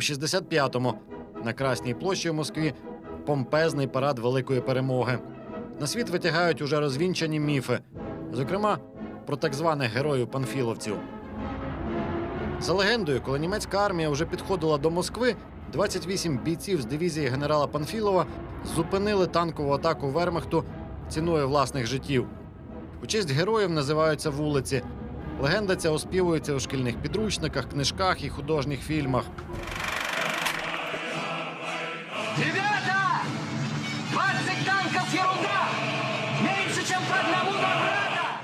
У 65-му на Красній площі в Москві помпезний парад великої перемоги. На світ витягають уже розвінчані міфи, зокрема про так званих героїв панфіловців. За легендою, коли німецька армія вже підходила до Москви, 28 бійців з дивізії генерала Панфілова зупинили танкову атаку Вермахту ціною власних життів. У честь героїв називаються вулиці. Легенда ця оспівується у шкільних підручниках, книжках і художніх фільмах. Ребята! 20 танков ерунда! Меньше, чем по одному на брата!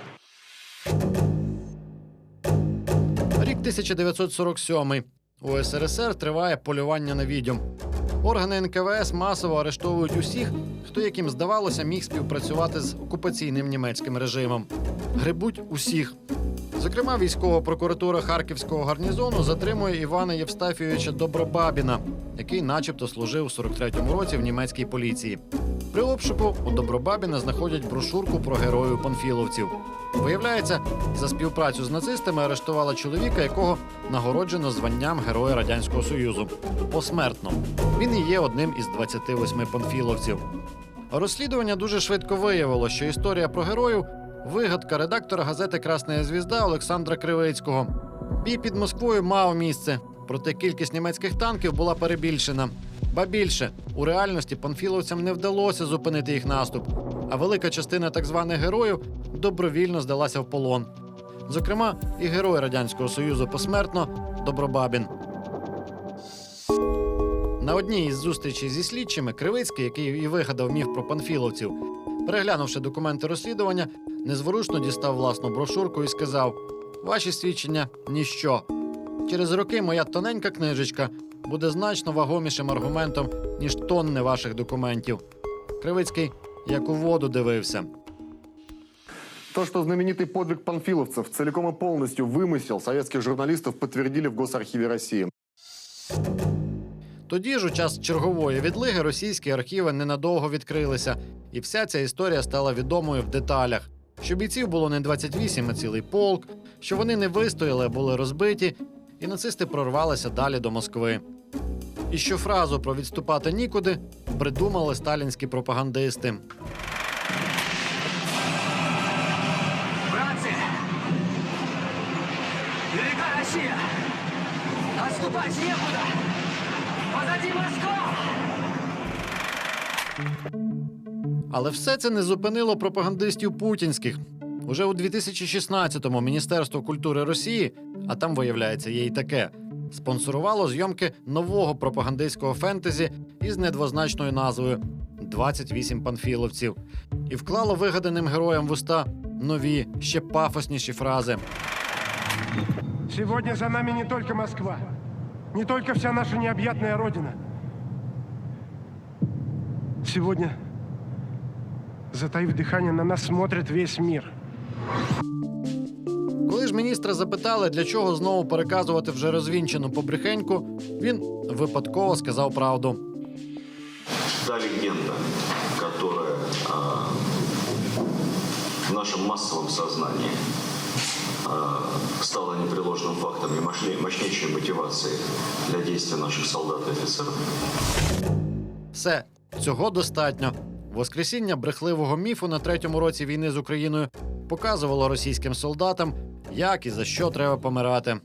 Рік 1947. У СРСР триває полювання на відьом. Органи НКВС масово арештовують усіх, хто, яким здавалося, міг співпрацювати з окупаційним німецьким режимом. Грибуть усіх. Зокрема, військова прокуратура Харківського гарнізону затримує Івана Євстафійовича Добробабіна, який, начебто, служив у 43-му році в німецькій поліції. При обшуку у Добробабіна знаходять брошурку про героїв панфіловців. Виявляється, за співпрацю з нацистами арештувала чоловіка, якого нагороджено званням Героя Радянського Союзу. Посмертно. Він і є одним із 28 панфіловців. Розслідування дуже швидко виявило, що історія про героїв вигадка редактора газети Красна звізда Олександра Кривицького. Бій під Москвою мав місце, проте кількість німецьких танків була перебільшена. Ба більше у реальності панфіловцям не вдалося зупинити їх наступ, а велика частина так званих героїв добровільно здалася в полон. Зокрема, і герой Радянського Союзу посмертно Добробабін. На одній із зустрічей зі слідчими Кривицький, який і вигадав міф про панфіловців, переглянувши документи розслідування, незворушно дістав власну брошурку і сказав: Ваші свідчення ніщо. Через роки моя тоненька книжечка буде значно вагомішим аргументом, ніж тонни ваших документів. Кривицький як у воду дивився. То, что знаменитый подвиг панфиловцев целиком и полностью вымысел советских журналистов, подтвердили в Госархиве России. Тоді ж, у час чергової відлиги, російські архіви ненадовго відкрилися, і вся ця історія стала відомою в деталях. Що бійців було не 28, а цілий полк, що вони не вистояли, а були розбиті, і нацисти прорвалися далі до Москви. І що фразу про відступати нікуди придумали сталінські пропагандисти. Братцы! Велика Россия! Отступать некуда! Але все це не зупинило пропагандистів путінських. Уже у 2016-му Міністерство культури Росії, а там, виявляється, є й таке, спонсорувало зйомки нового пропагандистського фентезі із недвозначною назвою «28 панфіловців і вклало вигаданим героям в уста нові, ще пафосніші фрази. Сегодня за нами не только Москва, не только вся наша необъятная Родина. Сегодня, затаив дыхание, на нас смотрит весь мир. Коли ж міністра запитали, для чого знову переказувати вже розвінчену побрехеньку, він випадково сказав правду. та легенда, которая а, в нашем массовом сознании а, стала непреложным фактом и мощней- мощнейшей мотивацией для действий наших солдат и офицеров. Все, цього достатньо. Воскресіння брехливого міфу на третьому році війни з Україною показувало російським солдатам, як і за що треба помирати.